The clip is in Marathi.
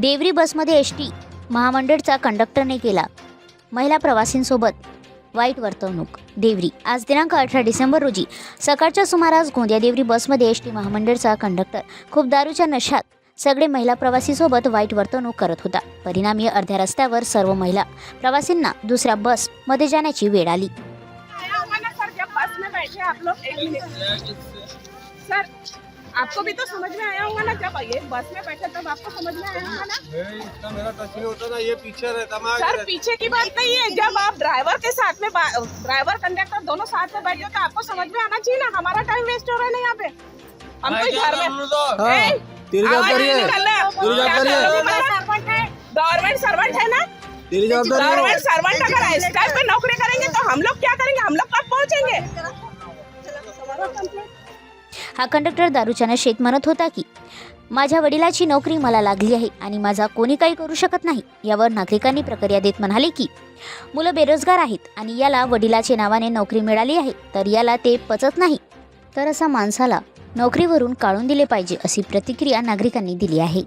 देवरी बसमध्ये एस टी महामंडळचा कंडक्टरने केला. महिला प्रवासींसोबत वाईट वर्तवणूक देवरी. आज दिनांक अठरा डिसेंबर रोजी सकाळच्या सुमारास गोंदिया देवरी बसमध्ये एस टी महामंडळचा कंडक्टर खूप दारूच्या नशात सगळे महिला प्रवासीसोबत वाईट वर्तवणूक करत होता. परिणामी अर्ध्या रस्त्यावर सर्व महिला प्रवासींना दुसऱ्या बसमध्ये जाण्याची वेळ आली. सर आपको भी तो समझ में आया होगा ना जब ये बस में बैठे तब आपको समझ में आया होगा ना मेरा टच नहीं होता ना ये पीछे रहता मैं सर रहता। पीछे की बात नहीं है जब आप ड्राइवर के साथ में ड्राइवर कंडक्टर दोनों साथ में बैठे तो आपको समझ में आना चाहिए ना हमारा टाइम वेस्ट हो रहा है ना यहाँ पे हम कोई घर में तो? तेरी जवाबदारी है है। है। मतलब? गवर्नमेंट सर्वेंट है ना तेरी जवाबदारी गवर्नमेंट सर्वेंट अगर इस टाइप पे नौकरी करेंगे तो हम लोग क्या करेंगे हम लोग कब पहुँचेंगे हा कंडक्टर दारूच्या नशेत म्हणत होता की? माझ्या वडिलाची नोकरी मला लागली आहे आणि माझा कोणी काही करू शकत नाही यावर नागरिकांनी प्रक्रिया देत म्हणाले की मुलं बेरोजगार आहेत आणि याला वडिलाचे नावाने नोकरी मिळाली आहे तर याला ते पचत नाही. तर असा माणसाला नोकरीवरून काढून दिले पाहिजे अशी प्रतिक्रिया नागरिकांनी दिली आहे.